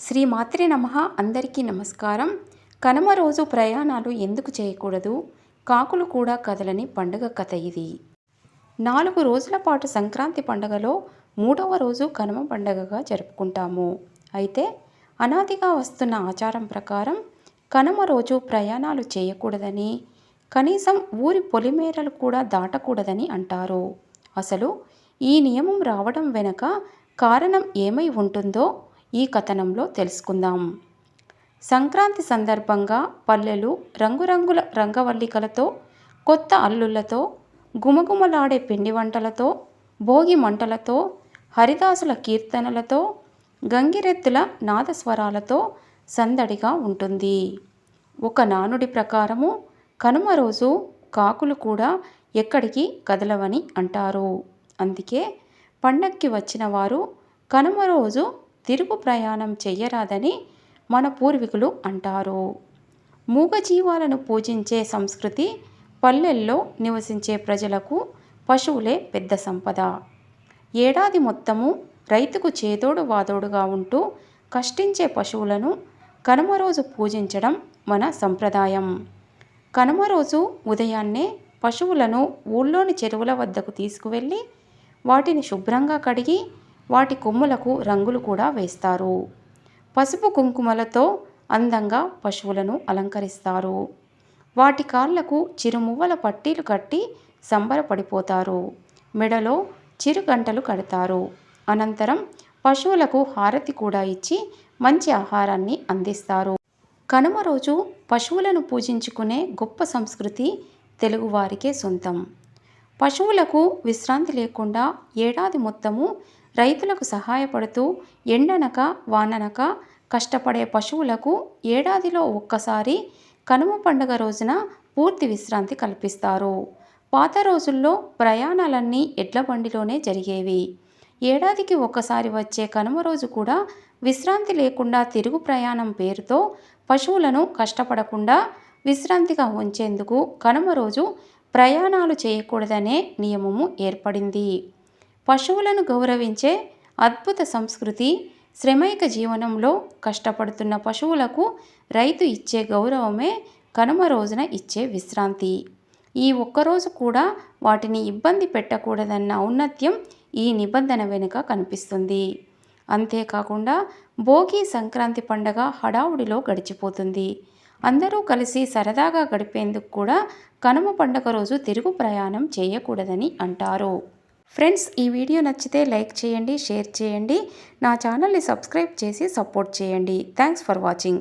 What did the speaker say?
శ్రీ మాత్రే నమ. అందరికీ నమస్కారం. కనుమ రోజు ప్రయాణాలు ఎందుకు చేయకూడదు? కాకులు కూడా కదలని పండుగ కథ ఇది. నాలుగు రోజుల పాటు సంక్రాంతి పండుగలో మూడవ రోజు కనుమ పండుగగా జరుపుకుంటాము. అయితే అనాదిగా వస్తున్న ఆచారం ప్రకారం కనుమ రోజు ప్రయాణాలు చేయకూడదని కనీసం ఊరి పొలిమేరలు కూడా దాటకూడదని అంటారు. అసలు ఈ నియమం రావడం వెనుక కారణం ఏమై ఉంటుందో ఈ కథనంలో తెలుసుకుందాం. సంక్రాంతి సందర్భంగా పల్లెలు రంగురంగుల రంగవల్లికలతో కొత్త అల్లులతో గుమగుమలాడే పిండి వంటలతో భోగి మంటలతో హరిదాసుల కీర్తనలతో గంగిరెత్తుల నాదస్వరాలతో సందడిగా ఉంటుంది. ఒక నానుడి ప్రకారము కనుమ రోజు కాకులు కూడా ఎక్కడికి కదలవని అంటారు. అందుకే పండక్కి వచ్చిన వారు కనుమ రోజు తిరుగు ప్రయాణం చెయ్యరాదని మన పూర్వీకులు అంటారు. మూగజీవాలను పూజించే సంస్కృతి పల్లెల్లో నివసించే ప్రజలకు పశువులే పెద్ద సంపద. ఏడాది మొత్తము రైతుకు చేదోడు వాదోడుగా ఉంటూ కష్టించే పశువులను కనుమ రోజు పూజించడం మన సంప్రదాయం. కనుమ రోజు ఉదయాన్నే పశువులను ఊళ్ళోని చెరువుల వద్దకు తీసుకువెళ్ళి వాటిని శుభ్రంగా కడిగి వాటి కొమ్ములకు రంగులు కూడా వేస్తారు. పసుపు కుంకుమలతో అందంగా పశువులను అలంకరిస్తారు. వాటి కాళ్ళకు చిరుమువ్వల పట్టీలు కట్టి సంబరపడిపోతారు. మెడలో చిరుగంటలు కడతారు. అనంతరం పశువులకు హారతి కూడా ఇచ్చి మంచి ఆహారాన్ని అందిస్తారు. కనుమ రోజు పశువులను పూజించుకునే గొప్ప సంస్కృతి తెలుగువారికే సొంతం. పశువులకు విశ్రాంతి లేకుండా ఏడాది మొత్తము రైతులకు సహాయపడుతూ ఎండనక వాననక కష్టపడే పశువులకు ఏడాదిలో ఒక్కసారి కనుమ పండుగ రోజున పూర్తి విశ్రాంతి కల్పిస్తారు. పాత రోజుల్లో ప్రయాణాలన్నీ ఎడ్ల బండిలోనే జరిగేవి. ఏడాదికి ఒక్కసారి వచ్చే కనుమ రోజు కూడా విశ్రాంతి లేకుండా తిరుగు ప్రయాణం పేరుతో పశువులను కష్టపడకుండా విశ్రాంతిగా ఉంచేందుకు కనుమ రోజు ప్రయాణాలు చేయకూడదనే నియమము ఏర్పడింది. పశువులను గౌరవించే అద్భుత సంస్కృతి శ్రమైక జీవనంలో కష్టపడుతున్న పశువులకు రైతు ఇచ్చే గౌరవమే కనుమ రోజున ఇచ్చే విశ్రాంతి. ఈ ఒక్కరోజు కూడా వాటిని ఇబ్బంది పెట్టకూడదన్న ఔన్నత్యం ఈ నిబంధన వెనుక కనిపిస్తుంది. అంతేకాకుండా భోగి సంక్రాంతి పండగ హడావుడిలో గడిచిపోతుంది. అందరూ కలిసి సరదాగా గడిపేందుకు కూడా కనుమ పండగ రోజు తిరుగు ప్రయాణం చేయకూడదని అంటారు. ఫ్రెండ్స్ ఈ వీడియో నచ్చితే లైక్ చేయండి షేర్ చేయండి. నా ఛానల్ని సబ్స్క్రైబ్ చేసి సపోర్ట్ చేయండి. Thanks for watching